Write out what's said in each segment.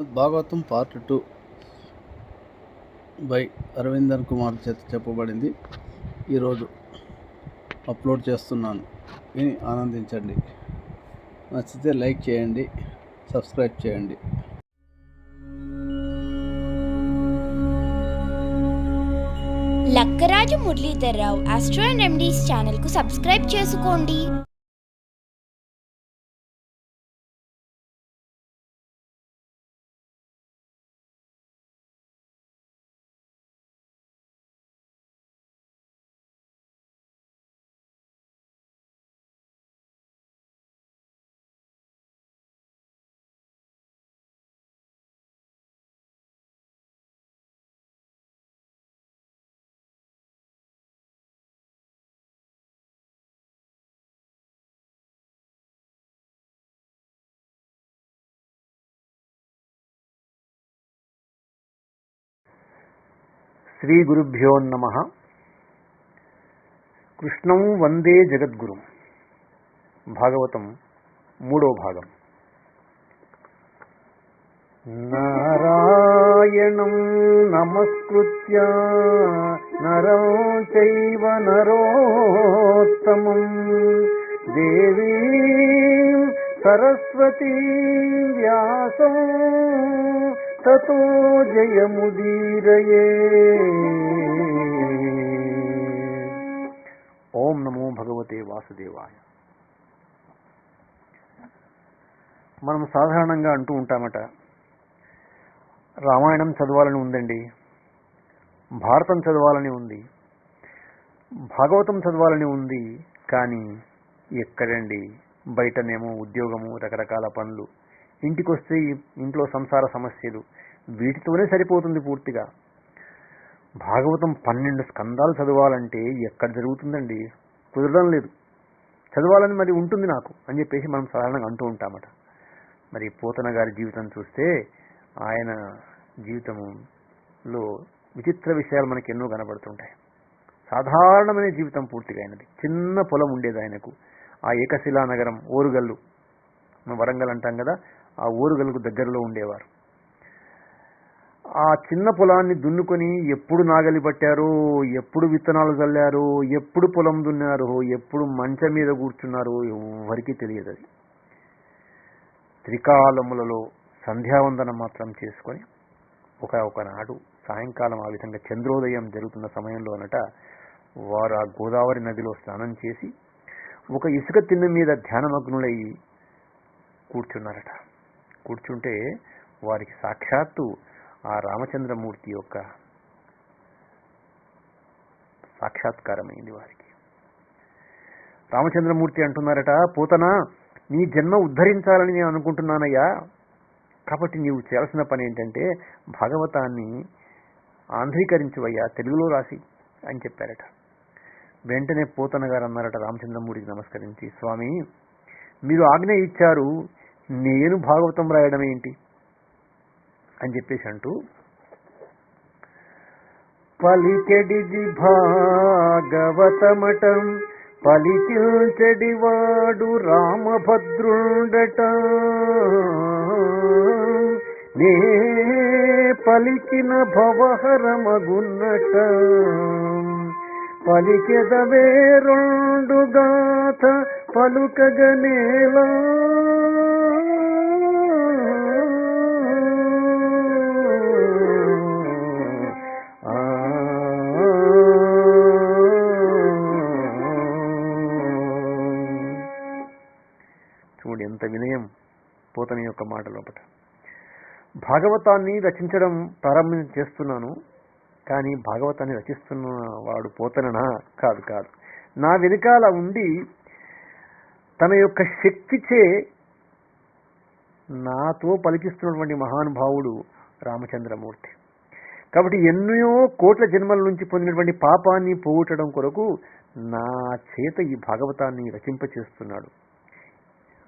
Bhagavatam part two by Aravindan Kumar చేత చెప్పబడింది. ఈరోజు అప్లోడ్ చేస్తున్నాను. విని ఆనందించండి. నచ్చితే లైక్ చేయండి సబ్స్క్రైబ్ చేయండి. లక్కరాజు మురళీధర్రావు ఆస్ట్రో అండ్ ఎండీస్ ఛానల్కు సబ్స్క్రైబ్ చేసుకోండి. శ్రీ గురుభ్యో నమ. కృష్ణం వందే జగద్గురు. భాగవతం మూడో భాగం. నారాయణం నమస్కృత్య నరం చైవ నరోత్తమం. దేవీ సరస్వతీ వ్యాసం తతో జయముదీరయే ఓం నమో భగవతే వాసుదేవాయ. మనం సాధారణంగా అంటూ ఉంటామట రామాయణం చదవాలని ఉందండి భారతం చదవాలని ఉంది భాగవతం చదవాలని ఉంది కానీ ఎక్కడండి? బయటనేమో ఉద్యోగము రకరకాల పనులు. ఇంటికి వస్తే ఇంట్లో సంసార సమస్యలు. వీటితోనే సరిపోతుంది పూర్తిగా. భాగవతం పన్నెండు స్కందాలు చదవాలంటే ఎక్కడ జరుగుతుందండి? కుదరడం లేదు. చదవాలని మరి ఉంటుంది నాకు అని చెప్పేసి మనం సాధారణంగా అంటూ ఉంటామట. మరి పోతన గారి జీవితం చూస్తే ఆయన జీవితంలో విచిత్ర విషయాలు మనకి ఎన్నో కనబడుతుంటాయి. సాధారణమైన జీవితం పూర్తిగా అయినది చిన్న పొలం ఉండేది ఆయనకు. ఆ ఏకశిలా నగరం ఓరుగల్లు వరంగల్ అంటాం కదా ఆ ఊరుగలకు దగ్గరలో ఉండేవారు. ఆ చిన్న పొలాన్ని దున్నుకొని ఎప్పుడు నాగలి పట్టారో ఎప్పుడు విత్తనాలు చల్లారో ఎప్పుడు పొలం దున్నారో ఎప్పుడు మంచం మీద కూర్చున్నారో ఎవరికీ తెలియదు అది. త్రికాలములలో సంధ్యావందనం మాత్రం చేసుకొని ఒక ఒకనాడు సాయంకాలం ఆ విధంగా చంద్రోదయం జరుగుతున్న సమయంలో అనట వారు ఆ గోదావరి నదిలో స్నానం చేసి ఒక ఇసుక తిన్న మీద ధ్యానమగ్నులై కూర్చున్నారట. కూర్చుంటే వారికి సాక్షాత్తు ఆ రామచంద్రమూర్తి యొక్క సాక్షాత్కారమైంది వారికి. రామచంద్రమూర్తి అంటున్నారట పోతనా నీ జన్మ ఉద్ధరించాలని నేను అనుకుంటున్నానయ్యా. కాబట్టి నీవు చేయాల్సిన పని ఏంటంటే భాగవతాన్ని ఆంధ్రీకరించువయ్యా తెలుగులో రాసి అని చెప్పారట. వెంటనే పోతన గారు అన్నారట రామచంద్రమూర్తికి నమస్కరించి స్వామి మీరు ఆజ్ఞ ఇచ్చారు నేను భాగవతం రాయడం ఏంటి? అని చెప్పేసి అంటూ పలికెడిది భాగవతమటం పలికించెడివాడు రామభద్రుండట. నే పలికిన భవహరమగున్నట. పలికెదవే రెండు గాథ పలుకగనేలా భాగవతాన్ని రచించడం ప్రారంభం చేస్తున్నాను. కానీ భాగవతాన్ని రచిస్తున్న వాడు పోతననా? కాదు కాదు. నా వెనుకాల ఉండి తన యొక్క శక్తిచే నాతో పలికిస్తున్నటువంటి మహానుభావుడు రామచంద్రమూర్తి. కాబట్టి ఎన్నో కోట్ల జన్మల నుంచి పొందినటువంటి పాపాన్ని పోగొట్టడం కొరకు నా చేత ఈ భాగవతాన్ని రచింపచేస్తున్నాడు.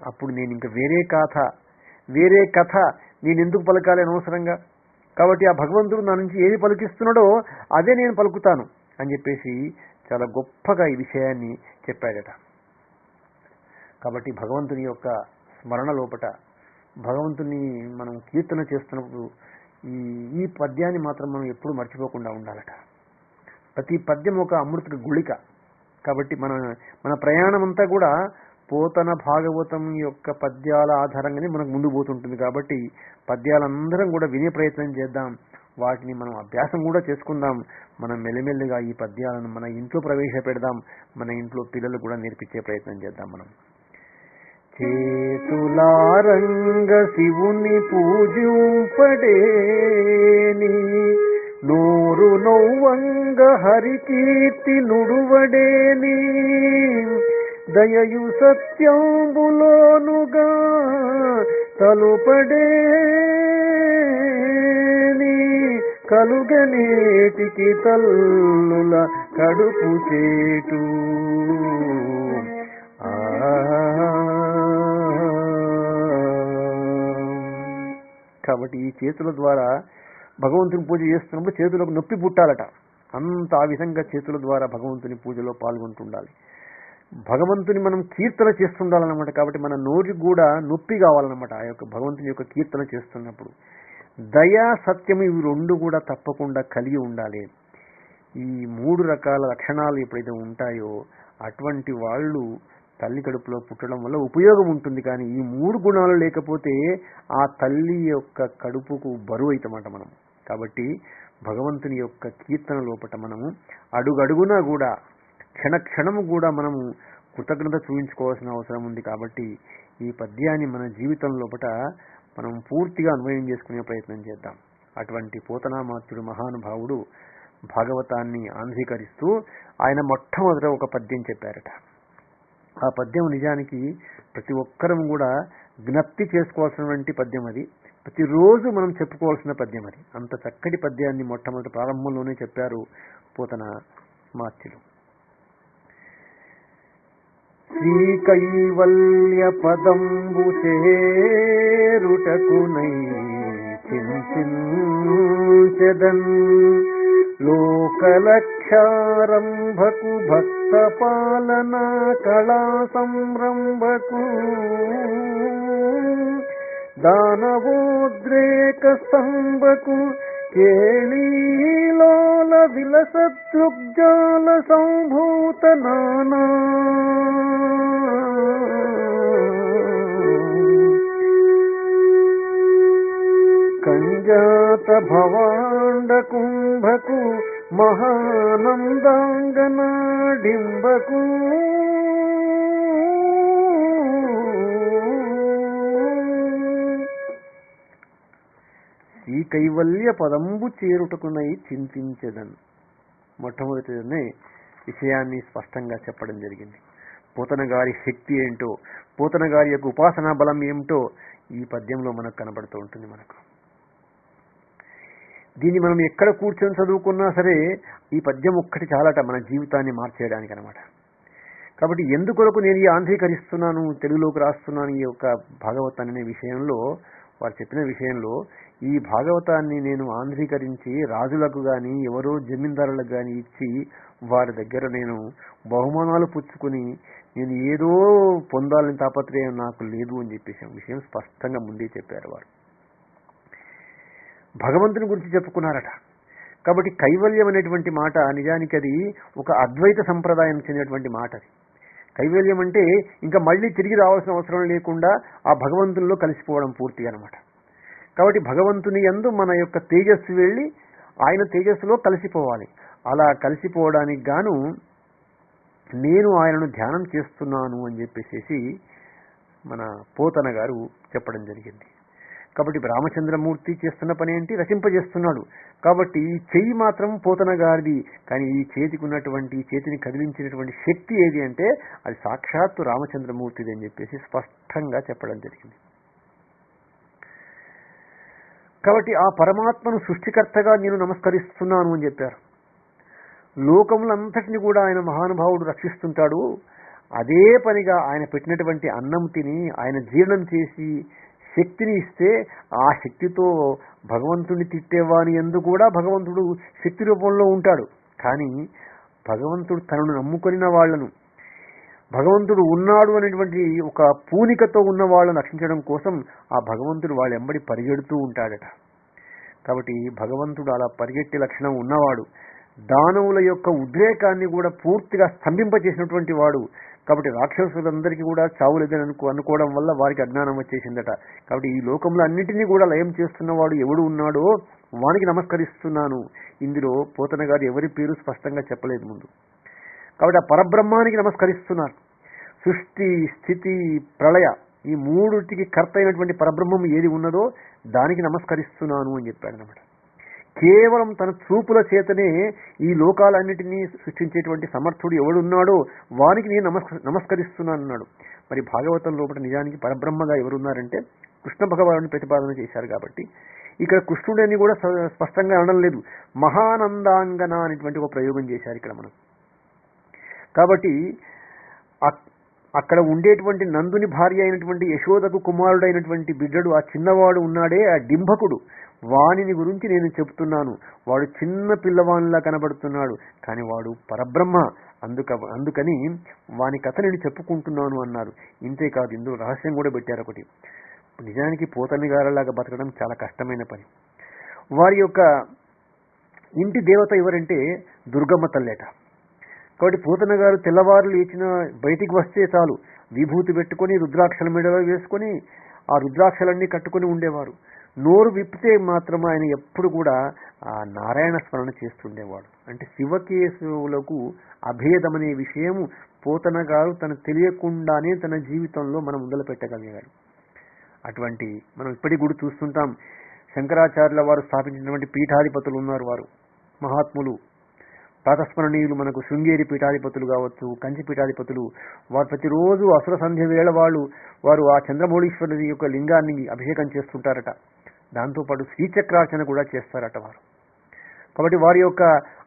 అప్పుడు నేను ఇంకా వేరే కథ వేరే కథ నేను ఎందుకు పలకాలి అనవసరంగా? కాబట్టి ఆ భగవంతుడు నా నుంచి ఏది పలికిస్తున్నాడో అదే నేను పలుకుతాను అని చెప్పేసి చాలా గొప్పగా ఈ విషయాన్ని చెప్పాడట. కాబట్టి భగవంతుని యొక్క స్మరణ లోపట భగవంతుని మనం కీర్తన చేస్తున్నప్పుడు ఈ ఈ పద్యాన్ని మాత్రం మనం ఎప్పుడు మర్చిపోకుండా ఉండాలట. ప్రతి పద్యం ఒక అమృత గుళిక. కాబట్టి మన మన ప్రయాణం అంతా కూడా పోతన భాగవతం యొక్క పద్యాల ఆధారంగానే మనకు ముందు పోతుంటుంది కాబట్టి పద్యాలందరం కూడా వినే ప్రయత్నం చేద్దాం. వాటిని మనం అభ్యాసం కూడా చేసుకుందాం. మనం మెల్లిమెల్లిగా ఈ పద్యాలను మన ఇంట్లో ప్రవేశపెడదాం. మన ఇంట్లో పిల్లలు కూడా నేర్పించే ప్రయత్నం చేద్దాం మనం. చేతులారంగ శివుని పూజింపడేని నోరు నౌవంగ హరికీర్తి నుడువడేని. దయయు సత్యంబులోనుగా తలుపడే కలుగనేటికి తల్లుల కడుపు చేటు. కాబట్టి ఈ చేతుల ద్వారా భగవంతుని పూజ చేస్తున్నప్పుడు చేతులకు నొప్పి పుట్టాలట. అంత ఆ విధంగా చేతుల ద్వారా భగవంతుని పూజలో పాల్గొంటుండాలి. భగవంతుని మనం కీర్తన చేస్తుండాలన్నమాట. కాబట్టి మన నోరు కూడా నొప్పి కావాలన్నమాట ఆ యొక్క భగవంతుని యొక్క కీర్తన చేస్తున్నప్పుడు. దయా సత్యం ఇవి రెండు కూడా తప్పకుండా కలిగి ఉండాలి. ఈ మూడు రకాల లక్షణాలు ఎప్పుడైతే ఉంటాయో అటువంటి వాళ్ళు తల్లి కడుపులో పుట్టడం వల్ల ఉపయోగం ఉంటుంది. కానీ ఈ మూడు గుణాలు లేకపోతే ఆ తల్లి యొక్క కడుపుకు బరువు అవుతామట మనం. కాబట్టి భగవంతుని యొక్క కీర్తన లోపట మనము అడుగడుగునా కూడా క్షణము కూడా మనము కృతజ్ఞత చూపించుకోవాల్సిన అవసరం ఉంది కాబట్టి ఈ పద్యాన్ని మన జీవితం లోపల మనం పూర్తిగా అన్వయం చేసుకునే ప్రయత్నం చేద్దాం. అటువంటి పోతనామాత్యుడు మహానుభావుడు భాగవతాన్ని ఆంధ్రీకరిస్తూ ఆయన మొట్టమొదట ఒక పద్యం చెప్పారట. ఆ పద్యం నిజానికి ప్రతి ఒక్కరం కూడా జ్ఞప్తి చేసుకోవాల్సినటువంటి పద్యం అది. ప్రతిరోజు మనం చెప్పుకోవాల్సిన పద్యం అది. అంత చక్కటి పద్యాన్ని మొట్టమొదటి ప్రారంభంలోనే చెప్పారు పోతన మార్చులు శ్రీ చేరుటకునై చింతించెదన్ లోకలక్షారంభకు భక్త పాలన కళా సంరంభకు దానవోద్రేక స్తంభకు కేళీలోల విలసదృగ్జాల సంభూత నానా కంజాత భవాండ కుంభకు మహానందాంగనాడింబకు ఈ కైవల్య పదంబు చేరుటకునై చింతించదన్. మొట్టమొదటినే విషయాన్ని స్పష్టంగా చెప్పడం జరిగింది. పూతన గారి శక్తి ఏంటో పూతన గారి యొక్క ఉపాసనా బలం ఏమిటో ఈ పద్యంలో మనకు కనబడుతూ ఉంటుంది మనకు. దీన్ని మనం ఎక్కడ కూర్చొని చదువుకున్నా సరే ఈ పద్యం ఒక్కటి చాలట మన జీవితాన్ని మార్చేయడానికి అనమాట కాబట్టి ఎందుకొరకు నేను ఈ ఆంధ్రీకరిస్తున్నాను తెలుగులోకి రాస్తున్నాను ఈ యొక్క భాగవతాన్ని అనే విషయంలో వారు చెప్పిన విషయంలో ఈ భాగవతాన్ని నేను ఆంధ్రీకరించి రాజులకు కానీ ఎవరో జమీందారులకు కానీ ఇచ్చి వారి దగ్గర నేను బహుమానాలు పుచ్చుకుని నేను ఏదో పొందాలని తాపత్రయం నాకు లేదు అని చెప్పేసి విషయం స్పష్టంగా ముందే చెప్పారు వారు. భగవంతుని గురించి చెప్పుకున్నారట. కాబట్టి కైవల్యం అనేటువంటి మాట నిజానికి అది ఒక అద్వైత సంప్రదాయం చెందినటువంటి మాట అది. కైవల్యం అంటే ఇంకా మళ్ళీ తిరిగి రావాల్సిన అవసరం లేకుండా ఆ భగవంతుల్లో కలిసిపోవడం పూర్తిగా అనమాట కాబట్టి భగవంతుని ఎందు మన యొక్క తేజస్సు వెళ్ళి ఆయన తేజస్సులో కలిసిపోవాలి. అలా కలిసిపోవడానికి గాను నేను ఆయనను ధ్యానం చేస్తున్నాను అని చెప్పేసి మన పోతన గారు చెప్పడం జరిగింది. కాబట్టి రామచంద్రమూర్తి చేస్తున్న పని ఏంటి? రచింపజేస్తున్నాడు. కాబట్టి ఈ చెయ్యి మాత్రం పోతన గారిది. కానీ ఈ చేతికి ఉన్నటువంటి ఈ చేతిని కదిలించినటువంటి శక్తి ఏది అంటే అది సాక్షాత్తు రామచంద్రమూర్తిది అని చెప్పేసి స్పష్టంగా చెప్పడం జరిగింది. కాబట్టి ఆ పరమాత్మను సృష్టికర్తగా నేను నమస్కరిస్తున్నాను అని చెప్పారు. లోకములంతటిని కూడా ఆయన మహానుభావుడు రక్షిస్తుంటాడు. అదే పనిగా ఆయన పెట్టినటువంటి అన్నం తిని ఆయన జీర్ణం చేసి శక్తిని ఇస్తే ఆ శక్తితో భగవంతుని తిట్టేవాని ఎందు కూడా భగవంతుడు శక్తి రూపంలో ఉంటాడు. కానీ భగవంతుడు తనను నమ్ముకొనిన వాళ్ళను భగవంతుడు ఉన్నాడు అనేటువంటి ఒక పూనికతో ఉన్న వాళ్ళని రక్షించడం కోసం ఆ భగవంతుడు వాళ్ళ ఎంబడి పరిగెడుతూ ఉంటాడట. కాబట్టి భగవంతుడు అలా పరిగెట్టే లక్షణం ఉన్నవాడు దానవుల యొక్క ఉద్రేకాన్ని కూడా పూర్తిగా స్తంభింపచేసినటువంటి వాడు. కాబట్టి రాక్షసులందరికీ కూడా చావు లేదని అనుకో అనుకోవడం వల్ల వారికి అజ్ఞానం వచ్చేసిందట. కాబట్టి ఈ లోకంలో అన్నిటినీ కూడా లయం చేస్తున్నవాడు ఎవడు ఉన్నాడో వానికి నమస్కరిస్తున్నాను. ఇందులో పోతన గారు ఎవరి పేరు స్పష్టంగా చెప్పలేదు ముందు. కాబట్టి ఆ పరబ్రహ్మానికి నమస్కరిస్తున్నారు. సృష్టి స్థితి ప్రళయ ఈ మూడుటికి కర్త అయినటువంటి పరబ్రహ్మం ఏది ఉన్నదో దానికి నమస్కరిస్తున్నాను అని చెప్పాడు అనమాట కేవలం తన చూపుల చేతనే ఈ లోకాలన్నిటినీ సృష్టించేటువంటి సమర్థుడు ఎవడున్నాడో వానికి నేను నమస్క నమస్కరిస్తున్నాను అన్నాడు మరి భాగవతం లోపల నిజానికి పరబ్రహ్మగా ఎవరున్నారంటే కృష్ణ భగవాను ప్రతిపాదన చేశారు కాబట్టి ఇక్కడ కృష్ణుడని కూడా స్పష్టంగా అనడం లేదు. మహానందాంగన అనేటువంటి ఒక ప్రయోగం చేశారు ఇక్కడ మనం. కాబట్టి అక్కడ ఉండేటువంటి నందుని భార్య అయినటువంటి యశోదకు కుమారుడైనటువంటి బిడ్డడు ఆ చిన్నవాడు ఉన్నాడే ఆ డింభకుడు వానిని గురించి నేను చెప్తున్నాను. వాడు చిన్న పిల్లవానిలా కనబడుతున్నాడు. కానీ వాడు పరబ్రహ్మ. అందుక అందుకని వాని కథ నేను చెప్పుకుంటున్నాను అన్నారు. ఇంతేకాదు ఇందులో రహస్యం కూడా పెట్టారు ఒకటి. నిజానికి పోతని గారలాగా బతకడం చాలా కష్టమైన పని. వారి యొక్క ఇంటి దేవత ఎవరంటే దుర్గమ్మ తల్లేట. కాబట్టి పూతన గారు తెల్లవారులు లేచిన బయటికి వస్తే చాలు. విభూతి పెట్టుకొని రుద్రాక్షల మెడలో వేసుకొని ఆ రుద్రాక్షలన్నీ కట్టుకొని ఉండేవారు. నోరు విప్పితే మాత్రం ఆయన ఎప్పుడు కూడా ఆ నారాయణ స్మరణ చేస్తుండేవాడు. అంటే శివకేశవులకు అభేదమనే విషయం పోతన గారు తను తెలియకుండానే తన జీవితంలో మనం ముందలు పెట్టగలిగాడు అటువంటి మనం ఇప్పటికి కూడా చూస్తుంటాం. శంకరాచార్యుల వారు స్థాపించినటువంటి పీఠాధిపతులు ఉన్నారు వారు. మహాత్ములు. ప్రాతస్మరణీయులు మనకు శృంగేరి పీఠాధిపతులు కావచ్చు కంచి పీఠాధిపతులు. వారు ప్రతిరోజు అసుర సంధ్య వేళ వాళ్ళు వారు ఆ చంద్రమౌళీశ్వరుడి యొక్క లింగాన్ని అభిషేకం చేస్తుంటారట. దాంతోపాటు శ్రీచక్రార్చన కూడా చేస్తారట వారు. కాబట్టి వారి యొక్క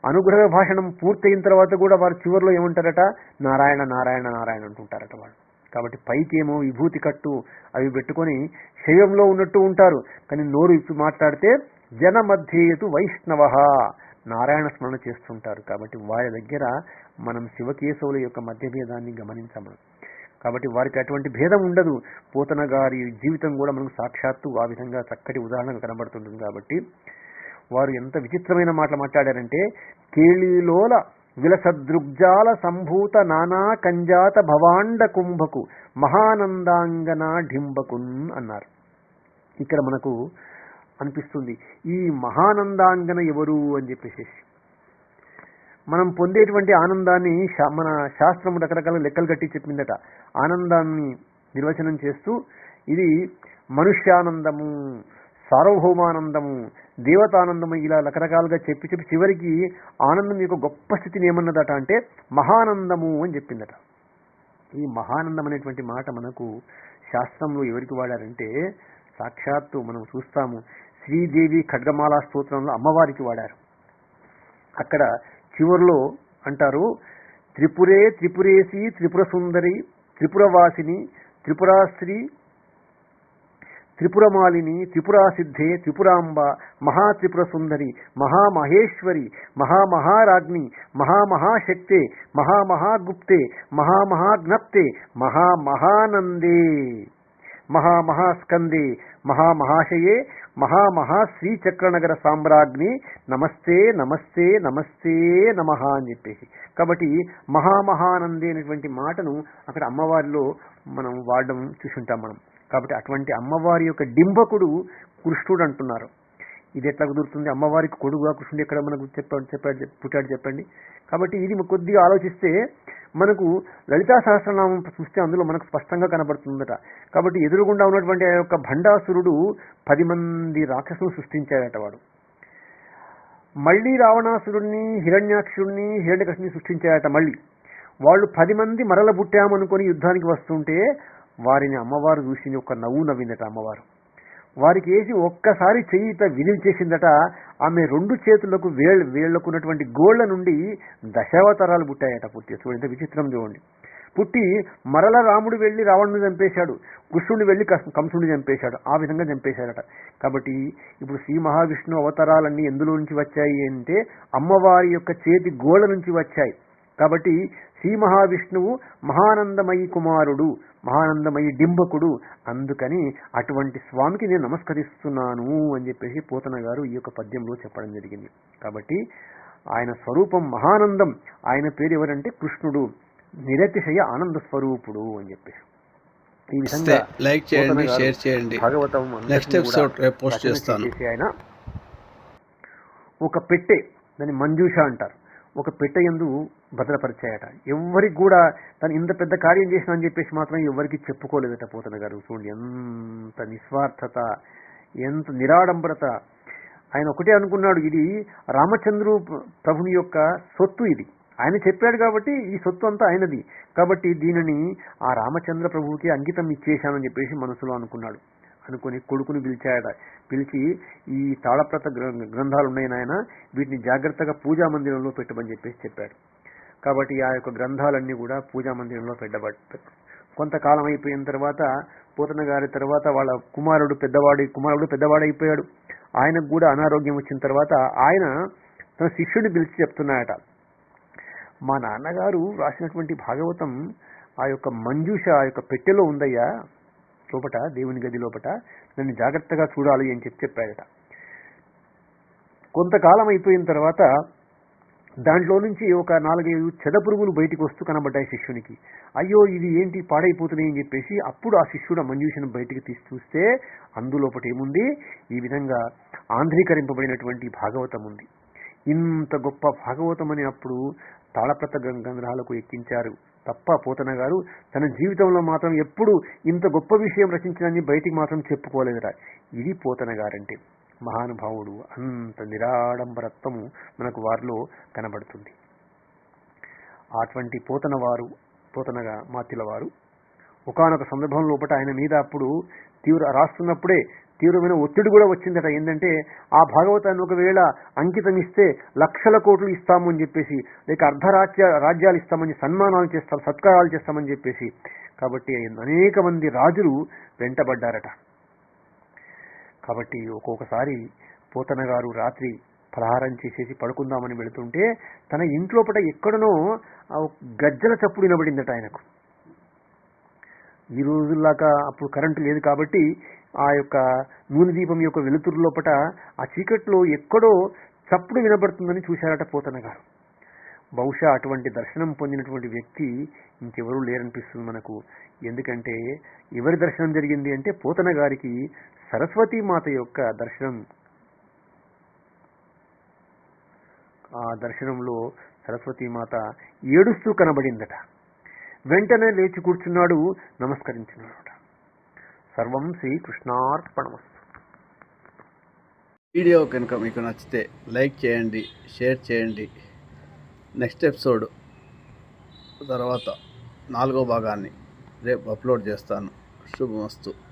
అనుగ్రహ భాషణం పూర్తయిన తర్వాత కూడా వారు చివరిలో ఏమంటారట? నారాయణ నారాయణ నారాయణ అంటుంటారట వాళ్ళు. కాబట్టి పైకేమో విభూతి కట్టు అవి పెట్టుకొని శైవంలో ఉన్నట్టు ఉంటారు. కానీ నోరు ఇప్పుడు మాట్లాడితే జన వైష్ణవ. నారాయణ స్మరణ చేస్తుంటారు. కాబట్టి వారి దగ్గర మనం శివకేశవుల యొక్క మధ్య భేదాన్ని గమనించము కాబట్టి వారికి అటువంటి భేదం ఉండదు. పోతన గారి జీవితం కూడా మనకు సాక్షాత్తు ఆ విధంగా చక్కటి ఉదాహరణ కనబడుతుంటుంది. కాబట్టి వారు ఎంత విచిత్రమైన మాటలు మాట్లాడారంటే కేళీలోల విలసదృగ్జాల సంభూత నానా కంజాత భవాండ కుంభకు మహానందాంగన ఢింబకున్ అన్నారు. ఇక్కడ మనకు అనిపిస్తుంది. ఈ మహానందాంగన ఎవరు అని చెప్పేసి మనం పొందేటువంటి ఆనందాన్ని మన శాస్త్రం రకరకాల లెక్కలు కట్టి చెప్పిందట. ఆనందాన్ని నిర్వచనం చేస్తూ ఇది మనుష్యానందము సార్వభౌమానందము దేవతానందము ఇలా రకరకాలుగా చెప్పి చెప్పి చివరికి ఆనందం యొక్క గొప్ప స్థితిని ఏమన్నదట అంటే మహానందము అని చెప్పిందట. ఈ మహానందం అనేటువంటి మాట మనకు శాస్త్రంలో ఎవరికి వాడారంటే సాక్షాత్తు మనం చూస్తాము శ్రీదేవి ఖడ్గమాలా స్తోత్రంలో అమ్మవారికి వాడారు. అక్కడ చివరిలో అంటారు త్రిపురే త్రిపురేసి త్రిపుర సుందరి త్రిపురవాసిని త్రిపురాశ్రీ త్రిపురమాలిని త్రిపురాసిద్ధే త్రిపురాంబ మహాత్రిపుర సుందరి మహామహేశ్వరి మహామహారాజ్ని మహామహాశక్తే మహామహాగుప్తే మహామహాజ్ఞప్తే మహామహానందే మహామహాస్కందే మహామహాశయే మహామహా శ్రీచక్రనగర సామ్రాజ్ఞి నమస్తే నమస్తే నమస్తే నమ అని చెప్పేసి. కాబట్టి మహామహానంది అనేటువంటి మాటను అక్కడ అమ్మవారిలో మనం వాడడం చూసుంటాం మనం. కాబట్టి అటువంటి అమ్మవారి యొక్క డింబకుడు కృష్ణుడు అంటున్నారు. ఇది ఎట్లా కుదురుతుంది? అమ్మవారికి కొడుగా కృష్ణుడు ఎక్కడ మనకు చెప్పాడు చెప్పాడు పుట్టాడు చెప్పండి. కాబట్టి ఇది కొద్దిగా ఆలోచిస్తే మనకు లలితా సహస్రనామం చూస్తే అందులో మనకు స్పష్టంగా కనబడుతుందట. కాబట్టి ఎదురుగుండా ఉన్నటువంటి ఆ యొక్క భండాసురుడు పది మంది రాక్షసులు సృష్టించాడట వాడు. మళ్ళీ రావణాసురుణ్ణి హిరణ్యాక్షుణ్ణి హిరణ్యకశిని సృష్టించాడట మళ్ళీ. వాళ్ళు పది మంది మరల పుట్టామనుకొని యుద్ధానికి వస్తుంటే వారిని అమ్మవారు చూసి ఒక నవ్వు నవ్విందట అమ్మవారు. వారికి వేసి ఒక్కసారి చెయ్యిత విదిల్చేసిందట ఆమె రెండు చేతులకు వేళ్ళ వేళ్ళకున్నటువంటి గోళ్ళ నుండి దశావతారాలు పుట్టాయట పుట్టి. చూడండి విచిత్రం చూడండి. పుట్టి మరల రాముడు వెళ్ళి రావణుని చంపేశాడు కృష్ణుడు వెళ్ళి కంసుడిని చంపేశాడు ఆ విధంగా చంపేశాడట. కాబట్టి ఇప్పుడు శ్రీ మహావిష్ణు అవతారాలన్నీ ఎందులో నుంచి వచ్చాయి అంటే అమ్మవారి యొక్క చేతి గోళ్ళ నుంచి వచ్చాయి. కాబట్టి శ్రీ మహావిష్ణువు మహానందమయి కుమారుడు మహానందమయి డింబకుడు. అందుకని అటువంటి స్వామికి నేను నమస్కరిస్తున్నాను అని చెప్పేసి పోతన గారు ఈ యొక్క పద్యంలో చెప్పడం జరిగింది. కాబట్టి ఆయన స్వరూపం మహానందం. ఆయన పేరు ఎవరంటే కృష్ణుడు. నిరతిశయ ఆనంద స్వరూపుడు అని చెప్పేసి. ఈ విధంగా లైక్ చేయండి షేర్ చేయండి. భాగవతం నెక్స్ట్ ఎపిసోడ్ పోస్ట్ చేస్తాను. చేసి ఆయన ఒక పెట్టె దాన్ని మంజూష అంటారు. ఒక పెట్టె ఎందు భద్రపరిచాయట. ఎవరికి కూడా తను ఇంత పెద్ద కార్యం చేసిన అని చెప్పేసి మాత్రం ఎవరికి చెప్పుకోలేదట పోతన గారు. చూడండి ఎంత నిస్వార్థత ఎంత నిరాడంబరత. ఆయన ఒకటే అనుకున్నాడు ఇది రామచంద్రు ప్రభుని యొక్క సొత్తు ఇది. ఆయన చెప్పాడు కాబట్టి ఈ సొత్తు అంతా ఆయనది. కాబట్టి దీనిని ఆ రామచంద్ర ప్రభువుకి అంకితం ఇచ్చేశానని చెప్పేసి మనసులో అనుకున్నాడు. అనుకుని కొడుకుని పిలిచాయట పిలిచి ఈ తాళప్రత గ్రంథాలు ఉన్నాయి నాయన వీటిని జాగ్రత్తగా పూజా మందిరంలో పెట్టమని చెప్పేసి చెప్పాడు. కాబట్టి ఆ యొక్క గ్రంథాలన్నీ కూడా పూజా మందిరంలో పెట్టబడ్డ కొంతకాలం అయిపోయిన తర్వాత పూతన గారి తర్వాత వాళ్ళ కుమారుడు పెద్దవాడి కుమారుడు పెద్దవాడైపోయాడు. ఆయనకు కూడా అనారోగ్యం వచ్చిన తర్వాత ఆయన తన శిష్యుడిని పిలిచి చెప్తున్నాయట. మా నాన్నగారు రాసినటువంటి భాగవతం ఆ యొక్క మంజూష ఆ యొక్క పెట్టెలో ఉందయ్యా లోపట దేవుని గది లోపట నన్ను జాగ్రత్తగా చూడాలి అని చెప్పి చెప్పాడట కొంతకాలం అయిపోయిన తర్వాత దాంట్లో నుంచి ఒక నాలుగైదు చెద పురుగులు బయటికి వస్తూ కనబడ్డాయి శిష్యునికి. అయ్యో ఇది ఏంటి? పాడైపోతున్నాయి అని చెప్పేసి అప్పుడు ఆ శిష్యుడు ఆ మంజూషను బయటికి తీసి చూస్తే అందులోపటి ఏముంది? ఈ విధంగా ఆంధ్రీకరింపబడినటువంటి భాగవతం ఉంది. ఇంత గొప్ప భాగవతం అని అప్పుడు తాళప్రత గ్రం- ఎక్కించారు. తప్ప పోతన గారు తన జీవితంలో మాత్రం ఎప్పుడు ఇంత గొప్ప విషయం రచించినని బయటికి మాత్రం చెప్పుకోలేదురా. ఇది పోతన గారంటే. మహానుభావుడు. అంత నిరాడంబరత్వము మనకు వారిలో కనబడుతుంది. అటువంటి పోతన వారు పోతనగా మాతిల వారు ఒకానొక సందర్భం లోపల ఆయన మీద అప్పుడు తీవ్ర రాస్తున్నప్పుడే తీవ్రమైన ఒత్తిడి కూడా వచ్చిందట. ఏంటంటే ఆ భాగవతాన్ని ఒకవేళ అంకితం ఇస్తే లక్షల కోట్లు ఇస్తాము అని చెప్పేసి లేక అర్ధరాజ్య రాజ్యాలు ఇస్తామని సన్మానాలు చేస్తాం సత్కారాలు చేస్తామని చెప్పేసి కాబట్టి అనేక మంది రాజులు వెంటబడ్డారట. కాబట్టి ఒక్కొక్కసారి పోతన గారు రాత్రి ఫలహారం చేసేసి పడుకుందామని వెళుతుంటే తన ఇంట్లోపట ఎక్కడనో ఆ గజ్జల చప్పుడు వినబడిందట ఆయనకు. ఈ రోజుల్లాగా అప్పుడు కరెంటు లేదు కాబట్టి ఆ యొక్క నూనె దీపం యొక్క వెలుతురు లోపట ఆ చీకట్లో ఎక్కడో చప్పుడు వినబడుతుందని చూశారట పోతన గారు బహుశా అటువంటి దర్శనం పొందినటువంటి వ్యక్తి ఇంకెవరూ లేరనిపిస్తుంది మనకు. ఎందుకంటే ఎవరి దర్శనం జరిగింది అంటే పోతన గారికి సరస్వతీ మాత యొక్క దర్శనం. ఆ దర్శనంలో సరస్వతీ మాత ఏడుస్తూ కనబడిందట. వెంటనే లేచి కూర్చున్నాడు నమస్కరించున్నాడు సర్వం శ్రీకృష్ణార్పణమస్తు. వీడియో కనుక మీకు నచ్చితే లైక్ చేయండి షేర్ చేయండి. నెక్స్ట్ ఎపిసోడ్ తర్వాత నాలుగో భాగాన్ని రేపు అప్లోడ్ చేస్తాను. శుభమస్తు.